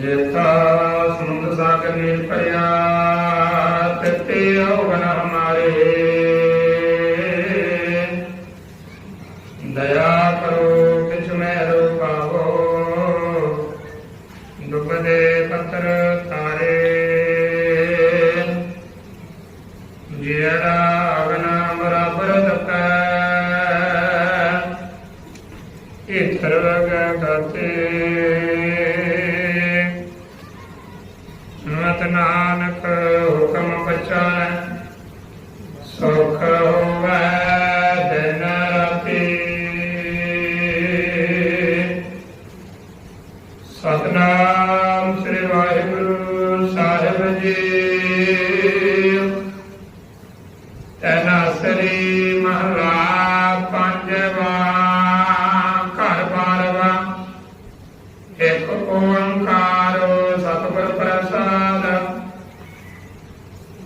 ਜੇਤਾ ਸਮੁੰਦ ਸਾਗਰ ਨੀਲ ਭਰਿਆ ਤਿਤੇ ਹੋਵਨ ਹਮਾਰੇ ਦਇਆ ਕਰੋ, ਕਿਛ ਮੈਂ ਰੋਪਾਵੋ ਡੁੱਬਦੇ ਪੱਤਰ ਤਾਰੇ। ਜਿਹੜਾ ਅਗਨ ਬਰਾਬਰ ਤਪੈ ਇਹ ਸਰਵਗ ਗਾਤੇ ਨਤ ਨਾਨਕ, ਹੁਕਮ ਪਛਾਨੈ, ਸੁਖ ਹੋਵੈ ਦਿਨ ਰਾਤੀ। ਸਤਨਾਮ ਸ੍ਰੀ ਵਾਹਿਗੁਰੂ ਸਾਹਿਬ ਜੀ। ਤਨਾਸਰੀ ਮਹਲਾ ਪੰਜਵਾ ਘਰ ਬਾਰਵਾ, ਇੱਕ ਓੰਕਾਰ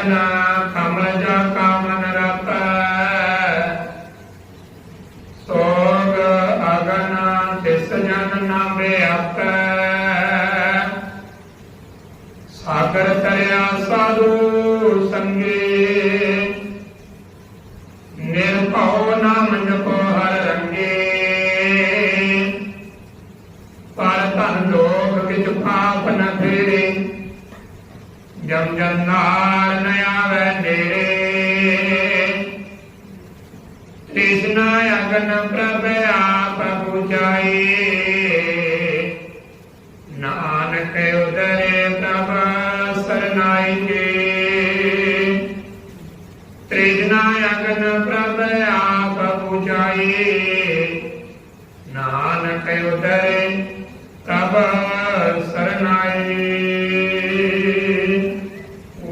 ਚਰਨ ਕਮਲ ਜਾ ਕਾਮਨ ਰਤੈ। ਸੋਗ ਅਗਨ ਤਿਸ ਜਨ ਨਾਮੇ ਆਪੈ। ਸਾਗਰ ਤਰਿਆ ਸਾਧੂ ਸੰਗੇ ਜਮ ਜਨਾਰ ਨ ਆਵੈ ਨੇੜੇ ਤ੍ਰਿਸ਼ਨਾ ਅਗਨ ਪ੍ਰਭ ਆਪ 부ਝਾਈ ਨਾਨਕ ਉਦਰੇ ਪ੍ਰਭ ਸਰਨਾਈ ਕੇ ਤ੍ਰਿਸ਼ਨਾ ਅਗਨ ਪ੍ਰਭ ਆਪ 부ਝਾਈ ਨਾਨਕ ਉਦਰੇ